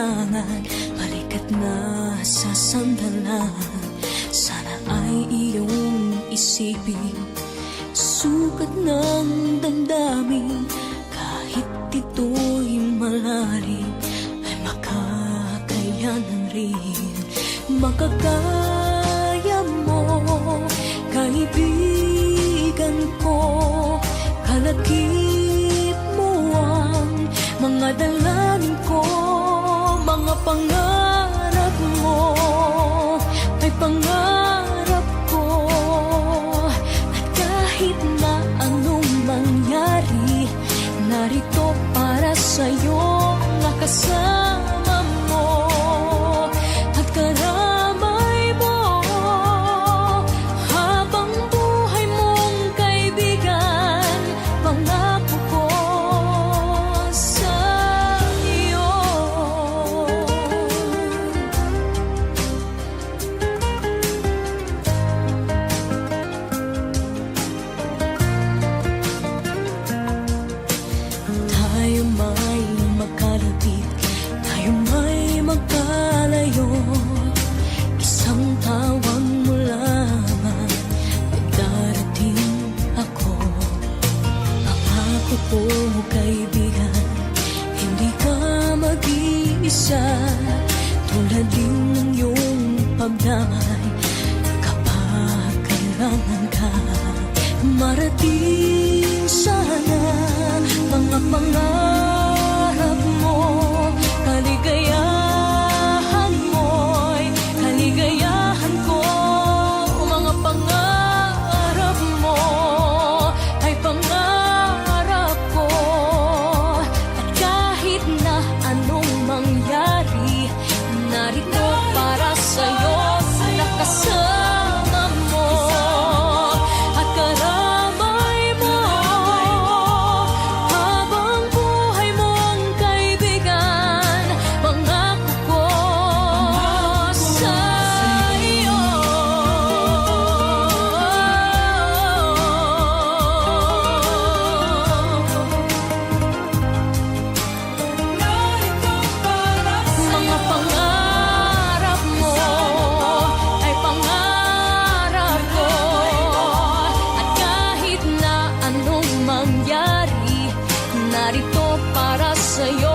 kailangan, balikat na sa sandalan. Sana ay iyong isipin. Sukat ng damdamin. Kahit ito'y malalim Ay makakayanan rin. Makakaya pangarap mo Ay pangarap ko. At kahit na anong mangyari Narito para sa'yo Nakasama ko kaibigan. Hindi ka mag-iisa. Tulad din ng iyong pagdamay 这永